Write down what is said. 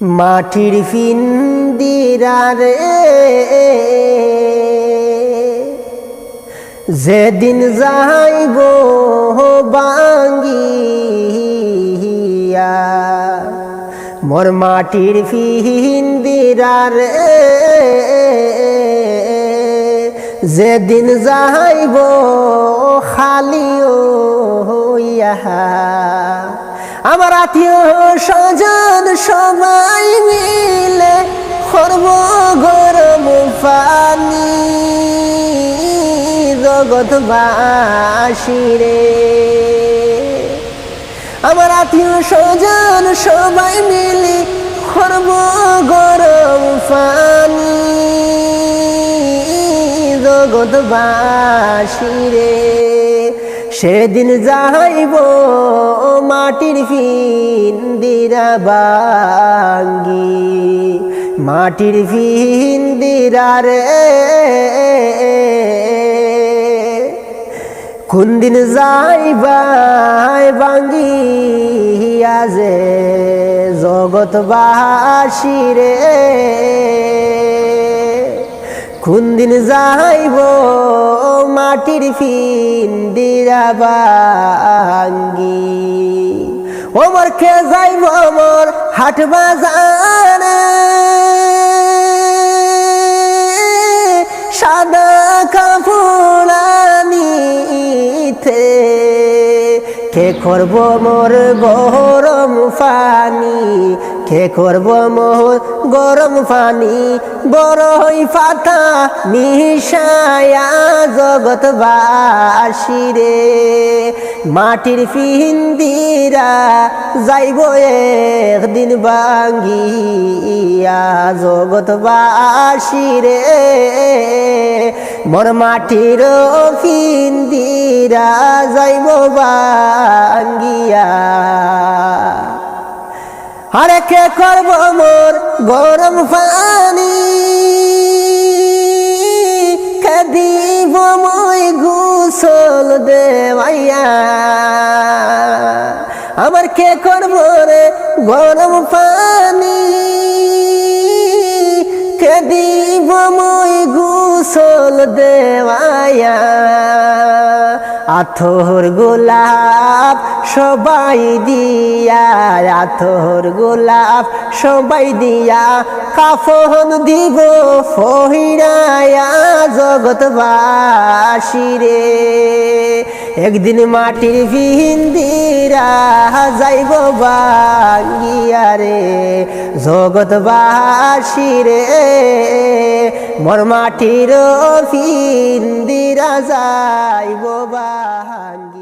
মাটির ফিন্দিরারে যেদিন যাইব বাঙ্গিয়া, মোর মাটির ফিন্দিরারে যেদিন যাইব খালিও হইয়া, আমার আত্মীয় স্বজন সবাই জগৎ বাসিরে আমার আত্মীয় স্বজন সবাই মিলে করব গরম পানি জগৎ বাসিরে সেদিন যাইব মাটির ফিন্দিরা বাঙ্গি। মাটির ফিন্দিরা রে। কোন দিন যাইবাই বাঙ্গি আজে জগৎবাসী রে। কোন দিন যাইব মাটির ফিন্দিরা বাঙ্গি ওমর খে যাইব মোর হাট বাজারে। সাদা কাপড়ানিতে করব মোর গরম পানি? কে করব মোর গরম পানি? বড়ই পাতা মিশায়া জগৎ বাসিরে মাটির ফিন্দিরা যাইব একদিন বাঙ্গিয়া জগৎ বাসিরে মোর মাটির ফিন্দিরা যাইব বাঙ্গিয়া। আরে কে করব মোর গরম পানি? দিব মই গুসল দেওয়াইয়া? আমার কে করব রে গরম পানি? গুসল দেওয়াইয়া আথর গোলাপ সবাই দিয়া আথর গোলাপ সবাই দিয়া। কাফন দিব ফহিরায়া জগৎ বাসিরে একদিন মাটির ভিন্দিরা যাইব বাঙ্গিয়া রে। জগৎবাসী রে মোর মাটির ফিন্দিরা যাই বাহাঙ্গি।